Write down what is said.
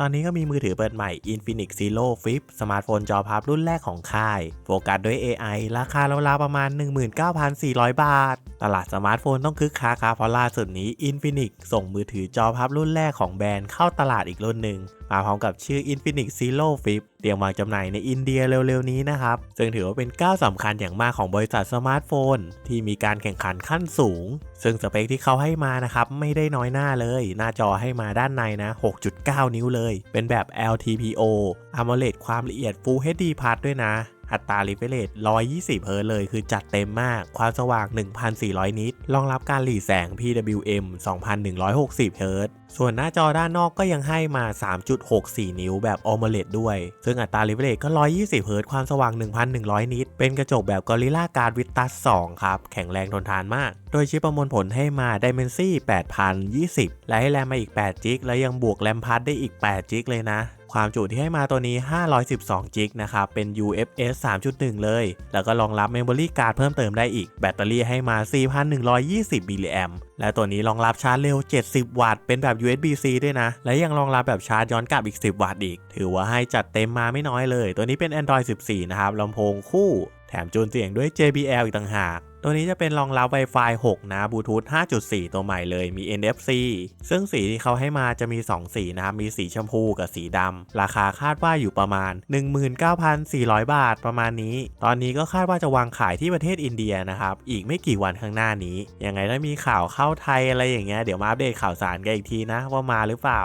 ตอนนี้ก็มีมือถือเปิดใหม่ Infinix Zero Flip สมาร์ทโฟนจอพับรุ่นแรกของค่าย โฟกัสด้วย AI ราคาราวๆประมาณ 19,400 บาท ตลาดสมาร์ทโฟนต้องคึกคักครับเพราะล่าสุดนี้ Infinix ส่งมือถือจอพับรุ่นแรกของแบรนด์เข้าตลาดอีกรุ่นหนึ่งมาพร้อมกับชื่อ Infinix Zero Flip เตรียมวางจำหน่ายในอินเดียเร็วๆนี้นะครับ ซึ่งถือว่าเป็นก้าวสำคัญอย่างมากของบริษัทสมาร์ทโฟน ที่มีการแข่งขันขั้นสูง ซึ่งสเปคที่เขาให้มานะครับไม่ได้น้อยหน้าเลย หน้าจอให้มาด้านในนะ 6.9 นิ้วเลยเป็นแบบ LTPO AMOLED ความละเอียด Full HD Plus ด้วยนะ อัตรา refresh 120เฮิรตซ์เลยคือจัดเต็มมาก ความสว่าง 1,400 นิตรองรับการหลีแสง PWM 2,160เฮิรตซ์ส่วนหน้าจอด้านนอกก็ยังให้มา 3.64 นิ้วแบบ AMOLED ด้วย ซึ่งอัตรา refresh ก็ 120เฮิรตซ์ความสว่าง 1,100 นิตเป็นกระจกแบบ Gorilla Glass Victus 2 ครับ แข็งแรงทนทานมาก โดยชิปประมวลผลให้มา Dimensity 8020 และให้แรมมาอีก8 g b และยังบวกแรมพัดได้อีก8 g b เลยนะ ความจุที่ให้มาตัวนี้ 512 g b นะครับ เป็น UFS 3.1 เลย แล้วก็รองรับ Memory Card เพิ่มเติมได้อีก แบตเตอรี่ให้มา 4,120 มิลลิแอมและตัวนี้รองรับชาร์จเร็ว 70 วัตต์ เป็นแบบ USB-C ด้วยนะ และยังรองรับแบบชาร์จย้อนกลับอีก 10 วัตต์อีก ถือว่าให้จัดเต็มมาไม่น้อยเลย ตัวนี้เป็น Android 14 นะครับลำโพงคู่ แถมจูนเสียงด้วย JBL อีกต่างหาก ตัวนี้จะเป็นรองรับ Wi-Fi 6 นะบลูทูธ5.4 ตัวใหม่เลย มี NFC ซึ่งสีที่เขาให้มาจะมี 2 สีนะครับ มีสีชมพูกับสีดำ ราคาคาดว่าอยู่ประมาณ 19,400 บาทประมาณนี้ ตอนนี้ก็คาดว่าจะวางขายที่ประเทศอินเดียนะครับ อีกไม่กี่วันข้างหน้านี้ ยังไงถ้ามีข่าวเข้าไทยอะไรอย่างเงี้ย เดี๋ยวมาอัปเดตข่าวสารกันอีกทีนะว่ามาหรือเปล่า